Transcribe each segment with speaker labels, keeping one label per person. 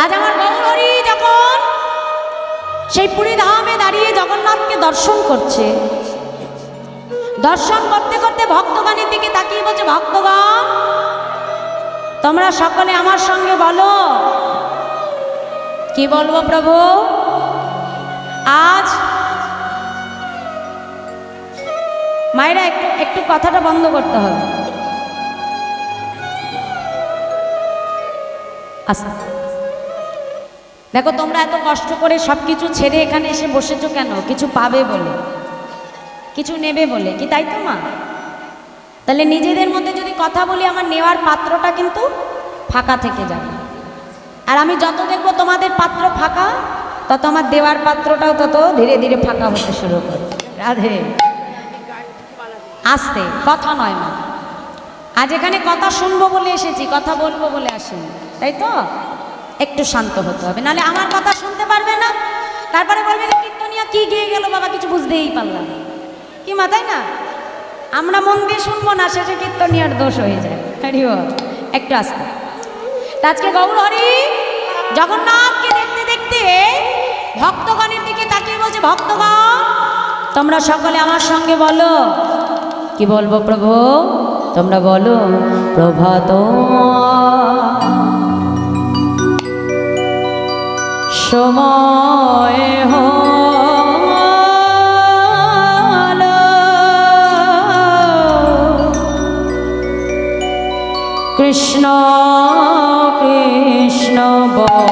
Speaker 1: আজ আমার গৌরহরি যখন সেই পুরী ধামে দাঁড়িয়ে জগন্নাথকে দর্শন করছে, দর্শন করতে করতে ভক্তগণের দিকে তাকিয়ে বলছে, ভক্তগণ, তোমরা সকলে আমার সঙ্গে বলো। কি বলব প্রভু? আজ মায়েরা একটু একটু কথাটা বন্ধ করতে হবে। আস্তে দেখো, তোমরা এত কষ্ট করে সব কিছু ছেড়ে এখানে এসে বসেছো কেন? কিছু পাবে বলে। কিছু নেবে বলে। কি তাই তো, মা? তাহলে নিজেদের মধ্যে যদি কথা বলি, আমার নেওয়ার পাত্রটা কিন্তু ফাঁকা থেকে যাবে। আর আমি যত দেখব তোমাদের পাত্র ফাঁকা, তত আমার দেওয়ার পাত্রটাও তত ধীরে ধীরে ফাঁকা হতে শুরু করে। রাধে। আসতে, কথা নয়, মা। আজ এখানে কথা শুনব বলে এসেছি, কথা বলব বলে আসেনি। তাই তো? একটু শান্ত হতে হবে। নাহলে আমার কথা শুনতে পারবে না। তারপরে বলবে যে, কীর্তনিয়া কী গিয়ে গেল বাবা? কিছু বুঝতেই পারলাম কি মা, তাই না? আমরা মন দিয়ে শুনব না, শেষে কীর্তনিয়ার দোষ হয়ে যায়। হরি একটু আসতে। আজকে গৌর হরি, জগন্নাথকে দেখতে দেখতে ভক্তগণের দিকে তাকিয়ে বলছে, ভক্তগণ, তোমরা সকলে আমার সঙ্গে বলো। কি বলব প্রভু? তোমরা বলো প্রভাত সময় কৃষ্ণ কৃষ্ণ বলো।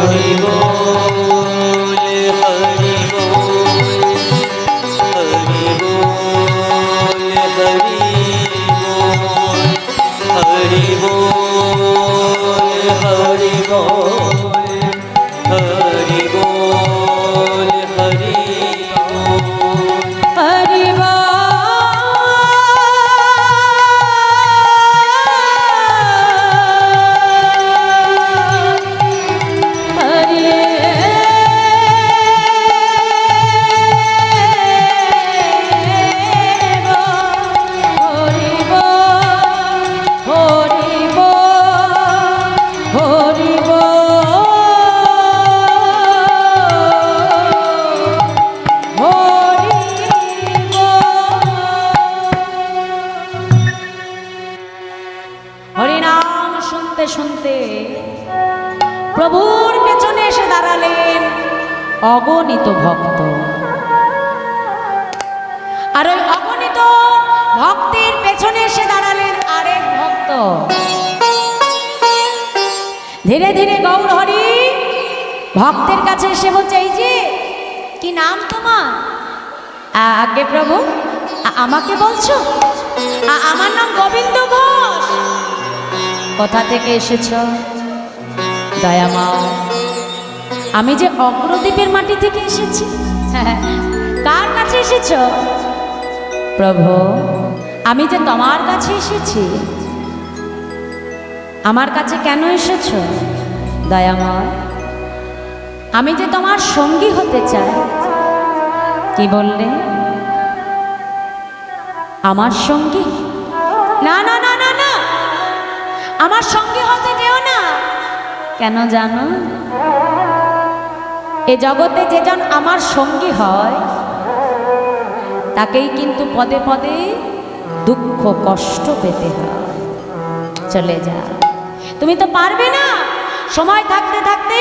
Speaker 1: Hare Krishna. ভক্তের কাছে এসে বলছে, এই যে, কি নাম তোমার? আগে প্রভু আমাকে বলছো? আমার নাম গোবিন্দ ঘোষ। কোথা থেকে এসেছ? দয়ামা আমি যে অগ্রদ্বীপের মাটি থেকে এসেছি। কার কাছে এসেছ? প্রভু, আমি যে তোমার কাছে এসেছি। আমার কাছে কেন এসেছ? দয়াময় আমি যে তোমার সঙ্গী হতে চাই, কি বললে? আমার সঙ্গী? না না না না না। আমার সঙ্গী হতে যেও না। কেন জানো? এ জগতে যেজন আমার সঙ্গী হয়, তাকেই কিন্তু পদে পদে দুঃখ, কষ্ট পেতে হয়। চলে যা তুমি তো পারবে না। সময় থাকতে থাকতে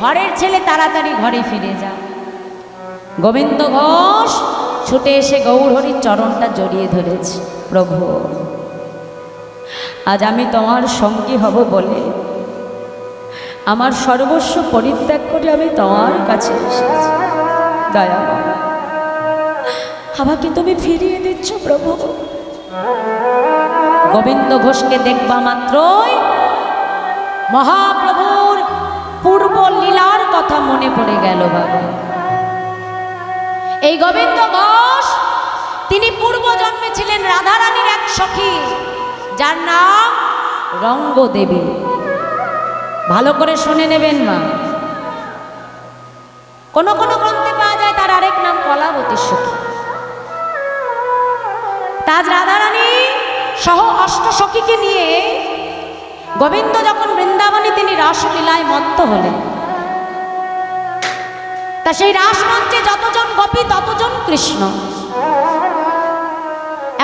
Speaker 1: ঘরের ছেলে তাড়াতাড়ি ঘরে ফিরে যা গোবিন্দ ঘোষ ছুটে এসে গৌরহরির চরণটা জড়িয়ে ধরেছে, প্রভু, আজ আমি তোমার সঙ্গী হব বলে আমার সর্বস্ব পরিত্যাগ করে আমি তোমার কাছে এসেছি দয়া। আমাকে তুমি ফিরিয়ে দিচ্ছ, প্রভু গোবিন্দ ঘোষকে দেখবা মাত্রই মহাপ্রভুর পূর্ব লীলার কথা মনে পড়ে গেল বাবা। এই গোবিন্দ ঘোষ, তিনি পূর্ব জন্মে ছিলেন রাধারানীর এক সখী, যার নাম রঙ্গদেবী। ভালো করে শুনে নেবেন মা। কোন কোন গ্রন্থে পাওয়া যায় তার আরেক নাম কলাবতী সখী। তাজ রাধারানী সহ অষ্ট সখীকে নিয়ে গোবিন্দ যখন বৃন্দাবনে তিনি রাসলীলায় মত্ত হলেন। তা সেই রাসমঞ্চে যতজন গোপী, ততজন কৃষ্ণ।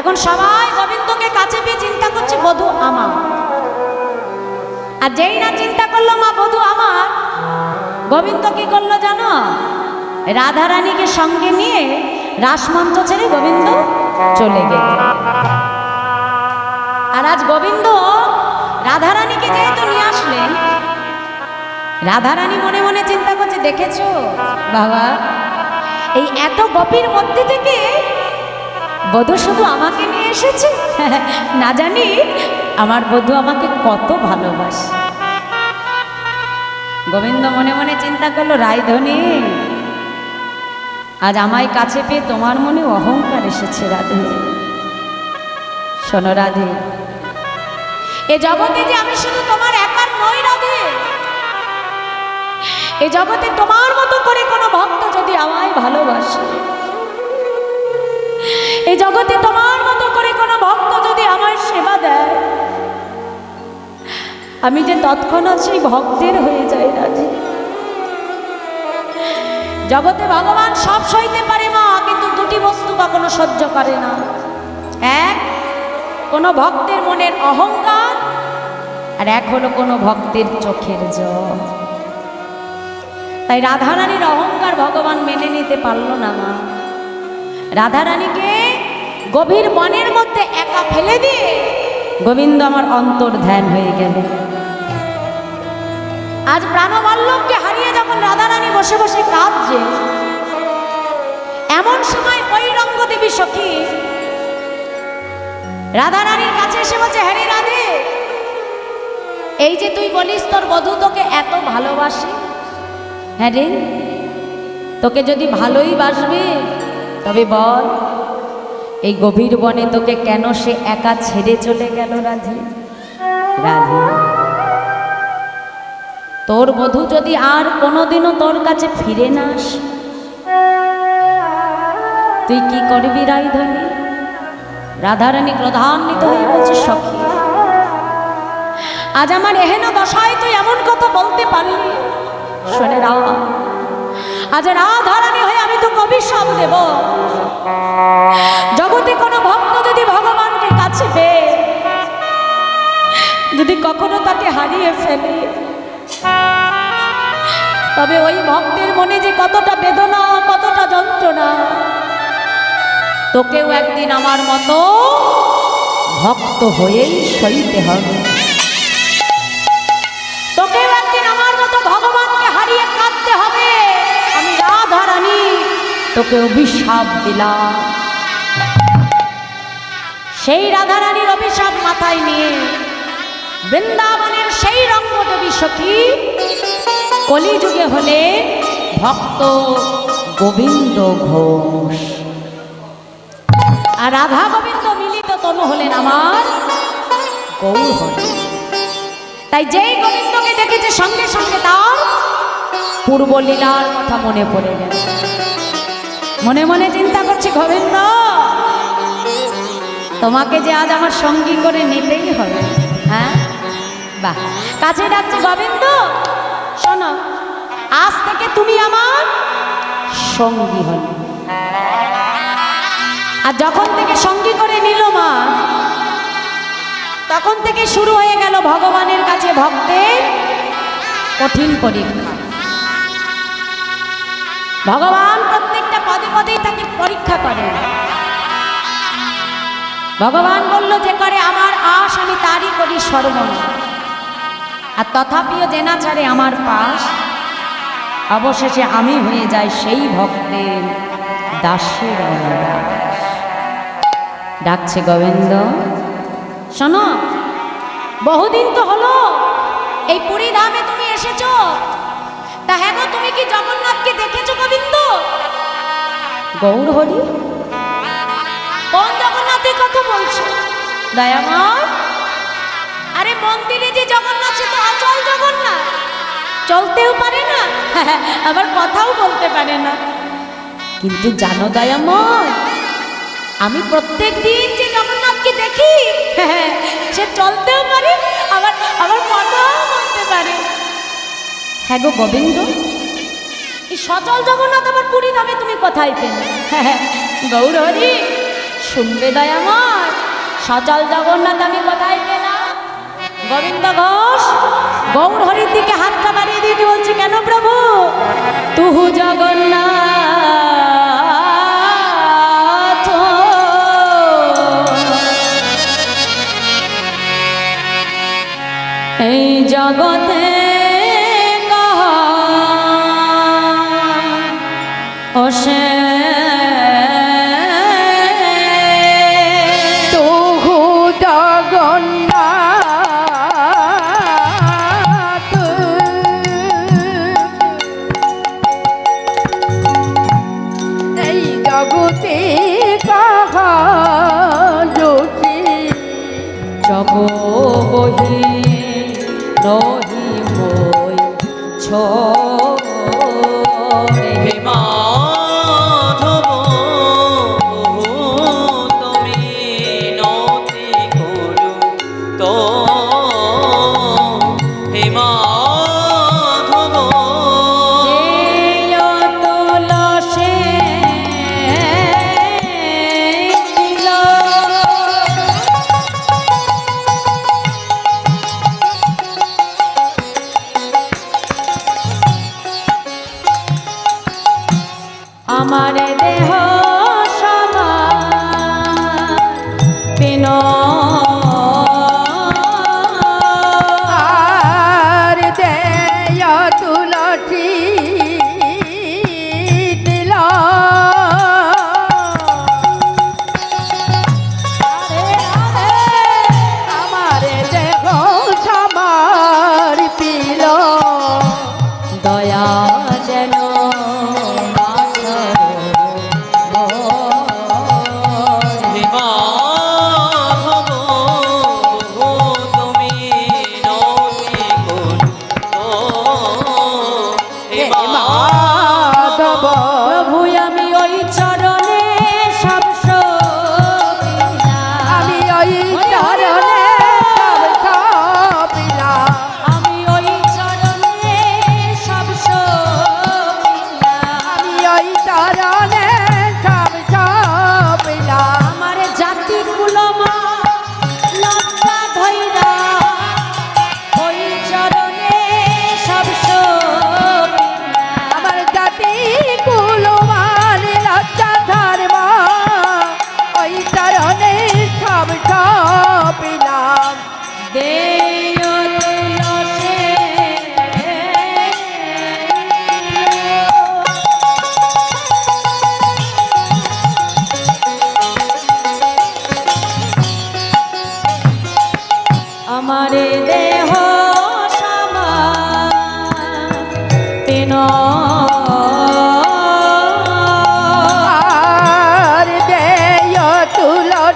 Speaker 1: এখন সবাই গোবিন্দকে কাছে পেয়ে চিন্তা করছে, বধু আমার। আর যেই না চিন্তা করল, মা, বধু আমার। গোবিন্দ কি করল জানো? রাধারানীকে সঙ্গে নিয়ে রাসমঞ্চ ছেড়ে গোবিন্দ চলে গেল আর আজ গোবিন্দ রাধারানীকে যেহেতু নিয়ে আসলেন, রাধারানী মনে মনে চিন্তা করছে, দেখেছ? বাবা, এই এত গপির মধ্যে থেকে বধূ শুধু আমাকে নিয়ে এসেছে? না জানি, আমার বধু আমাকে কত ভালোবাসে। গোবিন্দ মনে মনে চিন্তা করল রায়ধনী আজ আমায় কাছে পেয়ে তোমার মনে অহংকার এসেছে, রাধে। শোনো রাধে এ জগতে যে আমি শুধু তোমার একার নই রাধে। এ জগতে তোমার মতো করে কোনো ভক্ত যদি আমায় ভালোবাসে এই জগতে তোমার মতো করে কোনো ভক্ত যদি আমার সেবা দেয়, আমি যে তৎক্ষণাৎ সেই ভক্তের হয়ে যাই রাধে। জগতে ভগবান সব সইতে পারে মা, কিন্তু দুটি বস্তু কখনো সহ্য করে না। এক, কোনো ভক্তের মনের অহংকার আর হলো কোনো ভক্তের চোখের জল। তাই রাধারানীর অহংকার ভগবান মেনে নিতে পারল না মা। রাধারানীকে গভীর মনের মধ্যে একা ফেলে দিয়ে গোবিন্দ আমার অন্তর ধ্যান হয়ে গেল। আজ প্রাণবল্লভকে হারিয়ে যখন রাধারানী বসে বসে কাঁদছে, এমন সময় ওই রঙ্গদেবী সখী রাধারানীর কাছে এসে বলছে হ্যারে রাধে এই যে তুই বলিস, তোর বধূ তোকে এত ভালোবাসে? হ্যাঁ রে, তোকে যদি ভালোই বাসবে, তবে বল, এই গভীর বনে তোকে কেন সে একা ছেড়ে চলে গেল রাধে? রাধে। তোর বধূ যদি আর কোনোদিনও তোর কাছে ফিরে না আসে, তুই কি করবি রায়ধনী রাধারানী ক্রধান্বিত হয়ে বলছে, সখী আজ আমার এহেন দশায় তুই এমন কথা বলতে পারলি। শোনে রা আজ রাধারানী হয়ে আমি তো কবি সব দেব। জগতে কোনো ভক্ত যদি ভগবানকে কাছে পেয়ে, যদি কখনো তাকে হারিয়ে ফেলে, তবে ওই ভক্তের মনে যে কতটা বেদনা, কতটা যন্ত্রণা, তোকেও একদিন আমার মতো ভক্ত হয়েই সইতে হবে। তোকে অভিশাপ দিলাম। সেই রাধারানীর অভিশাপ মাথায় নিয়ে বৃন্দাবনের সেই রঙ্গদেবী সখী কলিযুগে হলে ভক্ত গোবিন্দ ঘোষ। আর রাধা গোবিন্দ মিলিত তনু হলেন আমার গৌর তাই যেই গোবিন্দকে দেখেছে সঙ্গে সঙ্গে তার পূর্ব লীলার কথা মনে পড়ে গেল। মনে মনে চিন্তা করছি গোবিন্দ তোমাকে যে আজ আমার সঙ্গী করে নিতেই হবে। হ্যাঁ? বাহ। কাছে ডাকছে, গোবিন্দ, শোনো, আজ থেকে তুমি আমার সঙ্গী হল। আর যখন থেকে সঙ্গী করে নিল মা, তখন থেকে শুরু হয়ে গেল ভগবানের কাছে ভক্তের কঠিন পরীক্ষা। ভগবান পদে পদেই তাকে পরীক্ষা করে। ভগবান বলল, যে করে আমার আশ, আমি তারই করি সর্বনা আর তথাপিও জেনা ছাড়ে আমার পাশ, অবশেষে আমি হয়ে যাই সেই ভক্তের দাসের। ডাকছে গোবিন্দ, শোনো, বহুদিন তো হলো এই পুরী ধামে তুমি এসেছ। তা হ্যাঁ তুমি কি জগন্নাথকে দেখেছ গোবিন্দ? গৌর হরি কোন জগন্নাথের কথা বলছো? দয়াময়? আরে মন্দিরে যে জগন্নাথ সে তো অচল জগন্নাথ। চলতেও পারে না? আবার কথাও বলতে পারে না। কিন্তু জানো দয়াময় আমি প্রত্যেক দিন যে জগন্নাথকে দেখি সে চলতেও পারে আবার আবার কথাও বলতে পারে। হ্যাঁ গো গোবিন্দ সচল জগন্নাথ আবার পুরী ধামে তুমি কোথায় পেলে গৌরহরি, শুনবে দয়াময়, সচল জগন্নাথ আমি কোথায় পেলাম গোবিন্দ ঘোষ গৌর হরির দিকে হাতটা বাড়িয়ে দিতে বলছি কেন প্রভু? তুহু জগন্নাথ। এই জগতে Moshe.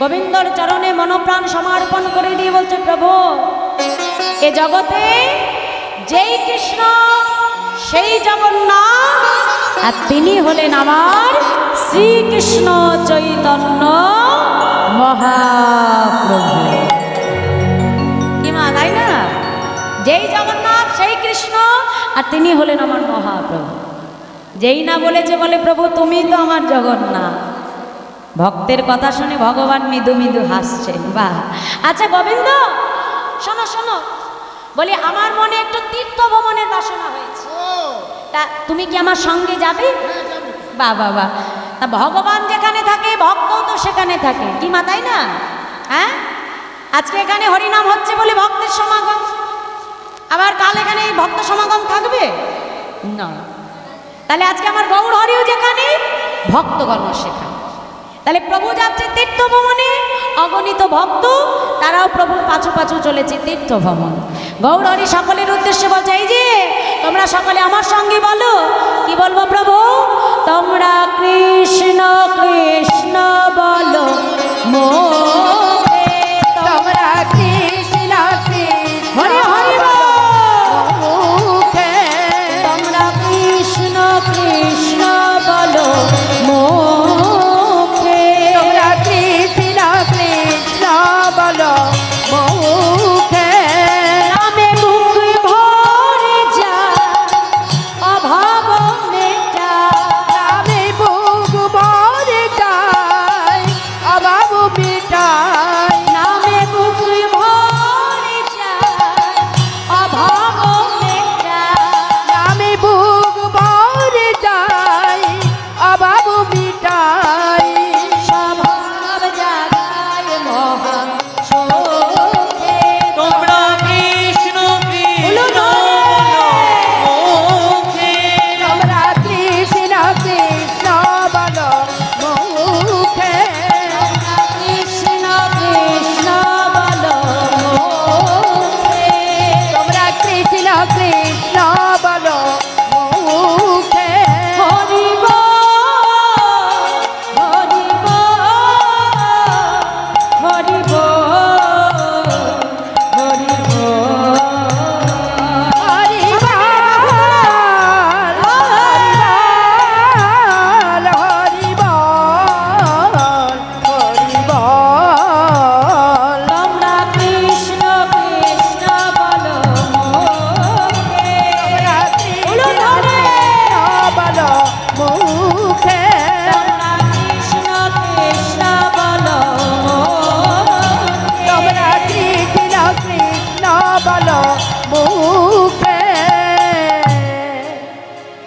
Speaker 1: গোবিন্দর চরণে মনোপ্রাণ সমর্পণ করে দিয়ে বলছে, প্রভু, এ জগতে যেই কৃষ্ণ, সেই জগন্নাথ আর তিনি হলেন আমার শ্রীকৃষ্ণ চৈতন্য মহাপ্রভু। কি মা, তাই না? যেই কৃষ্ণ আর তিনি হলেন আমার মহাপ্রভু। যেই না বলেছে বলে প্রভু তুমি তো আমার জগন্নাথ। ভক্তের কথা শুনে ভগবান মৃদু মৃদু হাসছেন। বাহ! আচ্ছা গোবিন্দ শোনো শোনো। বলি আমার মনে একটু তীর্থ ভ্রমণের বাসনা হয়েছে। তা তুমি কি আমার সঙ্গে যাবে? বা বাবা তা ভগবান যেখানে থাকে ভক্তও তো সেখানে থাকে। কি মা তাই না? হ্যাঁ? আজকে এখানে হরিনাম হচ্ছে বলে ভক্তের সমাগম। আবার কাল এখানে এই ভক্ত সমাগম থাকবে? না। তাহলে আজকে আমার গৌর হরিও যেখানে ভক্তগণ সেখানে। তাহলে প্রভু যাচ্ছে তীর্থ ভ্রমণে, অগণিত ভক্ত, তারাও প্রভুর পাছু পাছু চলেছে তীর্থ ভ্রমণ। গৌর হরি সকলের উদ্দেশ্যে বলছে, এই যে, তোমরা সকলে আমার সঙ্গে বলো, কি বলব প্রভু?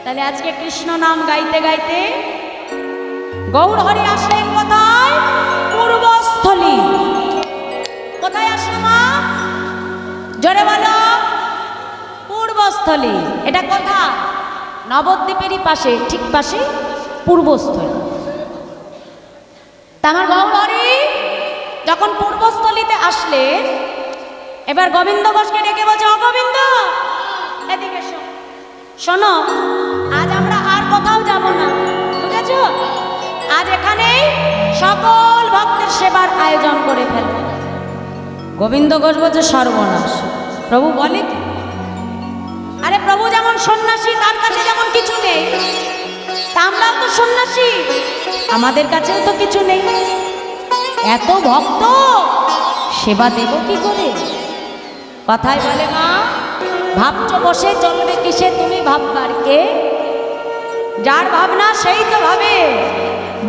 Speaker 1: তাহলে আজকে কৃষ্ণ নাম গাইতে গাইতে গৌর হরি আসলেন কোথায়? পূর্বস্থলী। কোথায় আসলো মা? জোরে বলো। পূর্বস্থলী। এটা কোথা? নবদ্বীপেরই পাশে, ঠিক পাশে পূর্বস্থলী। তা আমার গৌর হরি যখন পূর্বস্থলীতে আসলেন এবার গোবিন্দ ঘোষকে ডেকে বলছে অগোবিন্দ এদিকে শোন শোনো, আজ আমরা আর কোথাও যাব না, বুঝেছ? আজ এখানেই সকল ভক্তের সেবার আয়োজন করে ফেল গোবিন্দ ঘোষ বলছে, সর্বনাশ। প্রভু বলে কি? আরে প্রভু যেমন সন্ন্যাসী, তার কাছে যেমন কিছু নেই, তা আমরাও তো সন্ন্যাসী, আমাদের কাছেও তো কিছু নেই। এত ভক্ত, সেবা দেব কি করে? কথায় বলে মা, ভাবছ বসে চলবে কিসে? তুমি ভাববার কে? যার ভাবনা সেই তো ভাবে।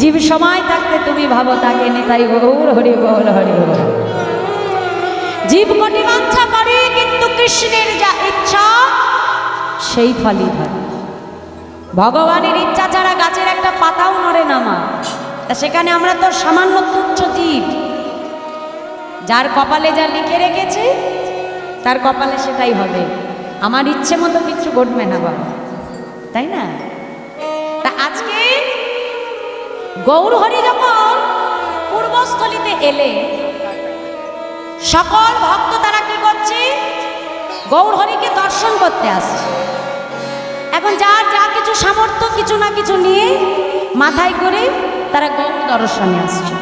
Speaker 1: জীব সময় থাকতে তুমি ভাবো তাকে নেতাই গৌর হরি বল হরি বল। জীব কোটি বাঞ্ছা করে, কিন্তু কৃষ্ণের যা ইচ্ছা, সেই ফলই ধরে ভগবানের ইচ্ছা ছাড়া গাছের একটা পাতাও নড়ে না মা। সেখানে আমরা তো সামান্য তুচ্ছ জীব। যার কপালে যা লিখে রেখেছে তার কপালে সেটাই হবে। আমার ইচ্ছে মতো কিছু ঘটবে না বাবা। তাই না? তা আজকে গৌরহরি যখন পূর্বস্থলিতে এলে, সকল ভক্ত তারা কি করছে? গৌরহরিকে দর্শন করতে আসছে। এখন যার যা কিছু সামর্থ্য, কিছু না কিছু নিয়ে মাথায় করে তারা গৌর দর্শনে আসছে।